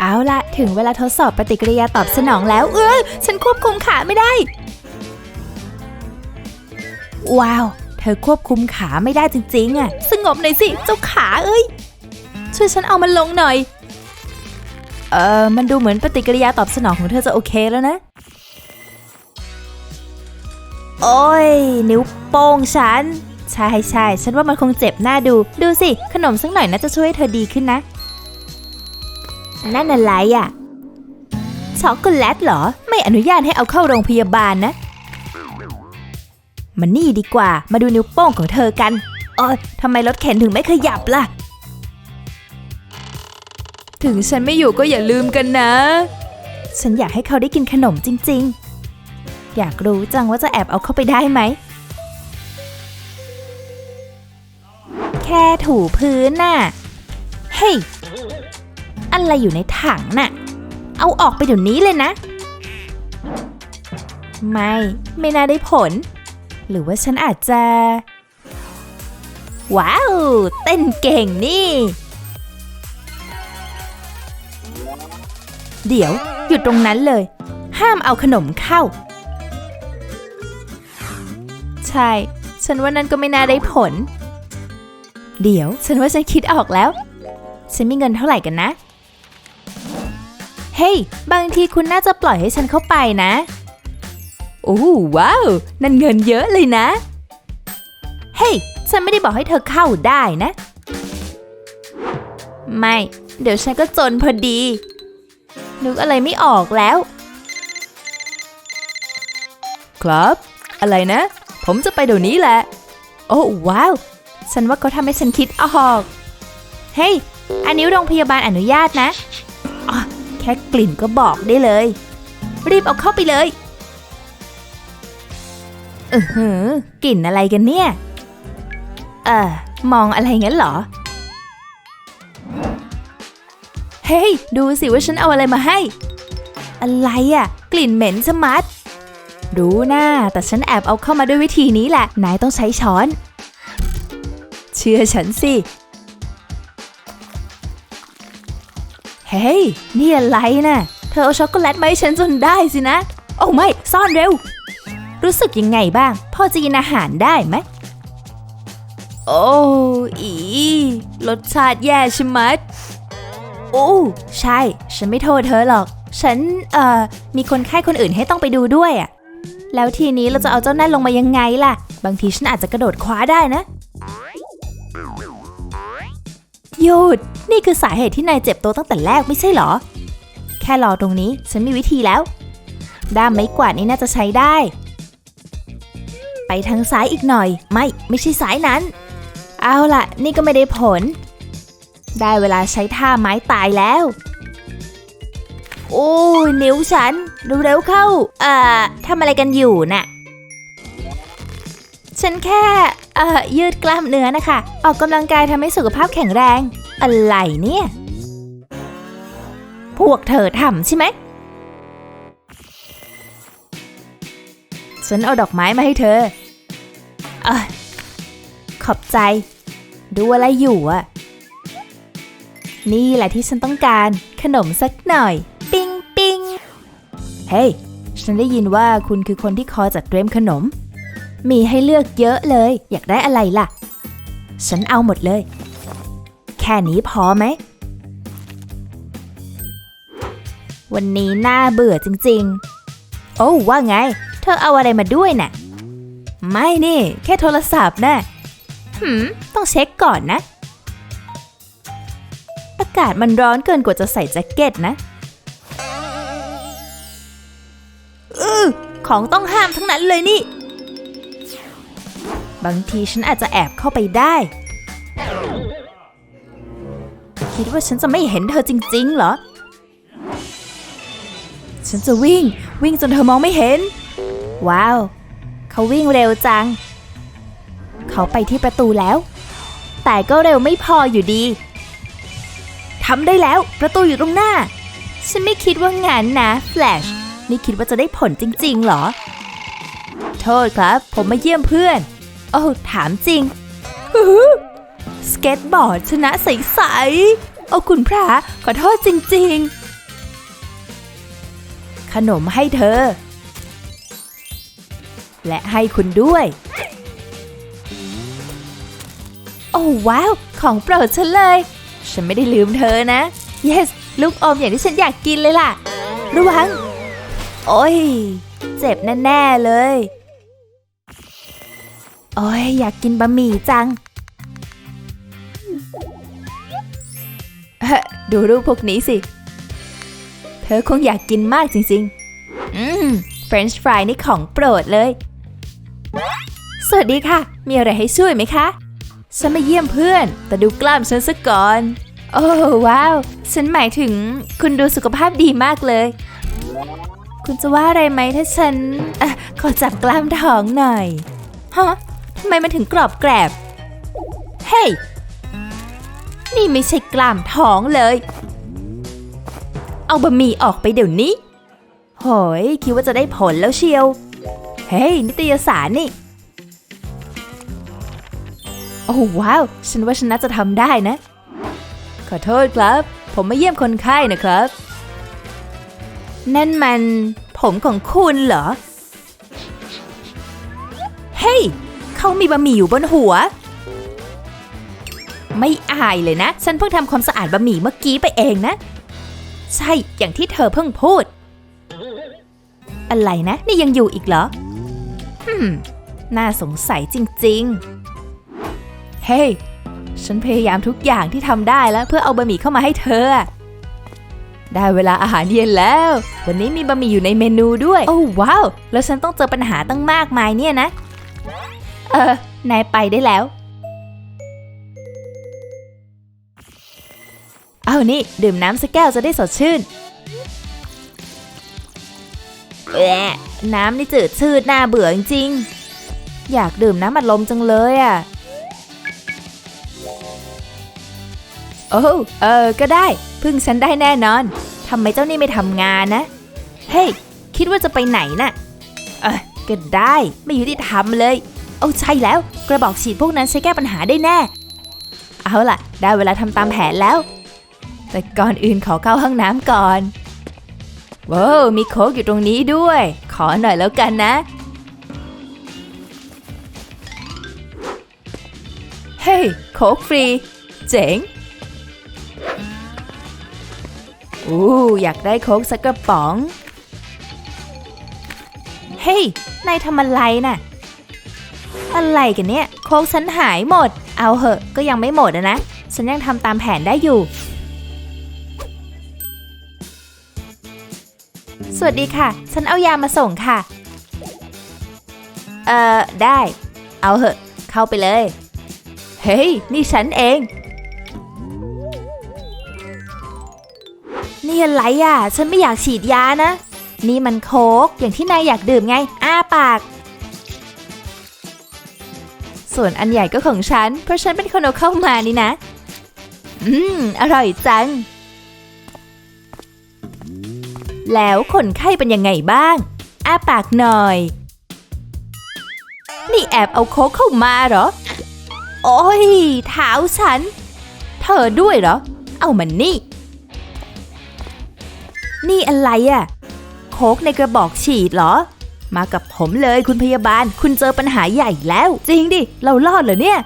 เอาละถึงเวลาทดสอบปฏิกิริยาตอบสนองแล้ว เออฉันควบคุมขาไม่ได้ ว้าว เธอควบคุมขาไม่ได้จริงๆอะ สงบหน่อยสิ เจ้าขาเอ้ย ช่วยฉันเอามันลงหน่อย เออมันดูเหมือนปฏิกิริยาตอบสนองของเธอจะโอเคแล้วนะ โอ้ย นิ้วโป้งฉัน ใช่ใช่ฉันว่ามันคงเจ็บหน้าดู ดูสิ ขนมสักหน่อยน่าจะช่วยเธอดีขึ้นนะ นั่นอะไรอะ ช็อกโกแลตเหรอ ไม่อนุญาตให้เอาเข้าโรงพยาบาลนะ มันนี่ดีกว่า มาดูนิ้วโป้งของเธอกัน เออทำไมรถเข็นถึงไม่ขยับล่ะ ถึงฉันไม่อยู่ก็อย่าลืมกันนะ ฉันอยากให้เขาได้กินขนมจริง ๆ อยากรู้จังว่าจะแอบเอาเข้าไปได้ไหม แค่ถูพื้นน่ะ เฮ้ย อะไรอยู่ในถังน่ะ เอาออกไปเดี๋ยวนี้เลยนะ ไม่ ไม่น่าได้ผล หรือว่าฉันอาจจะ ว้าว เต้นเก่งนี่ เดี๋ยวหยุดตรงนั้นเลย ห้ามเอาขนมเข้า ใช่ ฉันว่านั่นก็ไม่น่าได้ผล เดี๋ยว ฉันว่าฉันคิดออกแล้ว ฉันมีเงินเท่าไหร่กันนะ ฮ้ย บางทีคุณน่าจะปล่อยให้ฉันเข้าไปนะ โอ้ว้าว นั่นเงินเยอะเลยนะ เฮ้ย ฉันไม่ได้บอกให้เธอเข้าได้นะ ไม่ เดี๋ยวฉันก็จนพอดี นึกอะไรไม่ออกแล้ว ครับ อะไรนะ ผมจะไปเดี๋ยวนี้แหละ โอ้ว้าว ฉันว่าเขาทำให้ฉันคิดออก เฮ้ย อันนี้โรงพยาบาลอนุญาตนะอ๋อ แค่กลิ่นก็บอกได้เลย รีบเอาเข้าไปเลยเออหือกลิ่นอะไรกันเนี่ย เออมองอะไรงั้นเหรอ เฮ้ย ดูสิว่าฉันเอาอะไรมาให้ อะไรอะกลิ่นเหม็นชะมัดรู้นะแต่ฉันแอบเอาเข้ามาด้วยวิธีนี้แหละ นายต้องใช้ช้อน เชื่อฉันสิ เฮ้ย นี่อะไรนะ่ะ เธอเอาช็อกโกแลตมาให้ฉันจนได้สินะ โอ้ไม่ ซ่อนเร็ว รู้สึกยังไงบ้าง พอจะกินอาหารได้ไหม โอ้อีรสชาติแย่ใช่ไหมดโอ้ใช่ ฉันไม่โทษเธอหรอก ฉัน เอ่อ มีคนไข้คนอื่นให้ต้องไปดูด้วยอะแล้วทีนี้เราจะเอาเจ้านั่นลงมายังไงล่ะ บางทีฉันอาจจะกระโดดคว้าได้นะ หยุด นี่คือสาเหตุที่นายเจ็บตัวตั้งแต่แรกไม่ใช่เหรอ แค่รอตรงนี้ฉันมีวิธีแล้ว ด้ามไม้กวาดนี้น่าจะใช้ได้ ไปทางซ้ายอีกหน่อย ไม่ไม่ใช่ซ้ายนั้น เอาล่ะ นี่ก็ไม่ได้ผล ได้เวลาใช้ท่าไม้ตายแล้ว โอ้ยนิ้วฉันเร็วๆเข้า เอ่อทำอะไรกันอยู่น่ะฉันแค่ เอ่อยืดกล้ามเนื้อนะคะ ออกกำลังกายทำให้สุขภาพแข็งแรง อะไรเนี่ย พวกเธอทำใช่ไหม ฉันเอาดอกไม้มาให้เธอ เออขอบใจ ดูอะไรอยู่อะนี่แหละที่ฉันต้องการ ขนมสักหน่อย ปิ้งปิ้งเฮ้ยฉันได้ยินว่าคุณคือคนที่คอยจัดเตรียมขนม มีให้เลือกเยอะเลย อยากได้อะไรล่ะ ฉันเอาหมดเลย แค่นี้พอไหม วันนี้น่าเบื่อจริงๆ โอ้ว่าไง เธอเอาอะไรมาด้วยน่ะ ไม่นี่ แค่โทรศัพท์นะหืม ต้องเช็คก่อนนะ อากาศมันร้อนเกินกว่าจะใส่แจ็คเก็ตนะอือของต้องห้ามทั้งนั้นเลยนี่ บางทีฉันอาจจะแอบเข้าไปได้ คิดว่าฉันจะไม่เห็นเธอจริง ๆ เหรอ ฉันจะวิ่งวิ่งจนเธอมองไม่เห็น ว้าว เขาวิ่งเร็วจัง เขาไปที่ประตูแล้ว แต่ก็เร็วไม่พออยู่ดีทำได้แล้วประตูอยู่ตรงหน้า ฉันไม่คิดว่างานนะแฟลชนี่คิดว่าจะได้ผลจริง ๆ เหรอ โทษครับ ผมมาเยี่ยมเพื่อน โอ้ถามจริงสเก็ตบอร์ดชนะใสๆโอ้คุณพระขอโทษจริง ๆ ขนมให้เธอ และให้คุณด้วย โอ้ว้าว ของโปรดฉันเลย ฉันไม่ได้ลืมเธอนะ yes ลูกอมอย่างที่ฉันอยากกินเลยล่ะ ระวัง โอ้ย เจ็บแน่ ๆ เลย โอ้ยอยากกินบะหมี่จังเฮ้ดูรูปพวกนี้สิ เธอคงอยากกินมากจริงๆ อืมเฟรนช์ฟรายนี่ของโปรดเลย สวัสดีค่ะ มีอะไรให้ช่วยไหมคะ ฉันมาเยี่ยมเพื่อน แต่ดูกล้ามฉันซะก่อน โอ้ว้าว ฉันหมายถึงคุณดูสุขภาพดีมากเลย คุณจะว่าอะไรไหมถ้าฉันอขอจับกล้ามท้องหน่อยฮะ ทำไมมันถึงกรอบแกรบ เฮ้ย นี่ไม่ใช่กล้ามท้องเลย เอาบะหมี่ออกไปเดี๋ยวนี้ โหย คิดว่าจะได้ผลแล้วเชียว เฮ้ย นิตยสารนี่ โอ้ว้าว ฉันว่าฉันน่าจะทำได้นะ ขอโทษครับ ผมมาเยี่ยมคนไข้นะครับ นั่นมัน ผมของคุณเหรอ เฮ้ย เขามีบะหมี่อยู่บนหัว ไม่อายเลยนะ ฉันเพิ่งทำความสะอาดบะหมี่เมื่อกี้ไปเองนะ ใช่อย่างที่เธอเพิ่งพูด อะไรนะ นี่ยังอยู่อีกเหรอฮึมน่าสงสัยจริง ๆ เฮ้ยฉันพยายามทุกอย่างที่ทำได้แล้ว เพื่อเอาบะหมี่เข้ามาให้เธอ ได้เวลาอาหารเย็นแล้ว วันนี้มีบะหมี่อยู่ในเมนูด้วย โอ้ว้าว แล้วฉันต้องเจอปัญหาตั้งมากมายเนี่ยนะ เออ นายไปได้แล้ว เอานี่ ดื่มน้ำสักแก้วจะได้สดชื่นแอะน้ำนี่จืดชืดน่าเบื่อจริงๆอยากดื่มน้ำอัดลมจังเลยอะ โอ้เออ ก็ได้ พึ่งฉันได้แน่นอน ทำไมเจ้านี่ไม่ทำงานนะ เฮ้ย คิดว่าจะไปไหนน่ะ เออก็ได้ ไม่ยุติธรรมเลย โอ้ใช่แล้ว กระบอกฉีดพวกนั้นใช้แก้ปัญหาได้แน่ เอาล่ะ ได้เวลาทำตามแผนแล้ว แต่ก่อนอื่นขอเข้าห้องน้ำก่อนว้าวมีโค้กอยู่ตรงนี้ด้วย ขอหน่อยแล้วกันนะ เฮ้ยโค้กฟรี เจ๋งอู้อยากได้โค้กสักกระป๋อง เฮ้ยนายทำอะไรน่ะ อะไรกันเนี่ย โค้กฉันหายหมด เอาเหอะก็ยังไม่หมดนะ ฉันยังทำตามแผนได้อยู่ สวัสดีค่ะ ฉันเอายามาส่งค่ะ เอ่อ ได้ เอาเหอะ เข้าไปเลย เฮ้ย นี่ฉันเอง นี่อะไรอะ ฉันไม่อยากฉีดยานะ นี่มันโค้กอย่างที่นายอยากดื่มไง อ้าปาก ส่วนอันใหญ่ก็ของฉัน เพราะฉันเป็นคนเอาเข้ามานี่นะ อืม อร่อยจัง แล้วคนไข้เป็นยังไงบ้าง อ้าปากหน่อย นี่แอบเอาโค้กเข้ามาเหรอ โอ้ยเท้าฉัน เธอด้วยเหรอ เอามันนี่ นี่อะไรอะ่ะ โค้กในกระบอกฉีดเหรอ มากับผมเลยคุณพยาบาล คุณเจอปัญหาใหญ่แล้ว จริงดิ เรารอดเหรอเนี่ย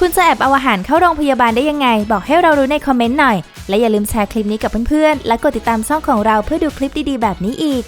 คุณจะแอบเอาอาหารเข้าโรงพยาบาลได้ยังไง บอกให้เรารู้ในคอมเมนต์หน่อย และอย่าลืมแชร์คลิปนี้กับเพื่อนๆ และกดติดตามช่องของเราเพื่อดูคลิปดีๆ แบบนี้อีก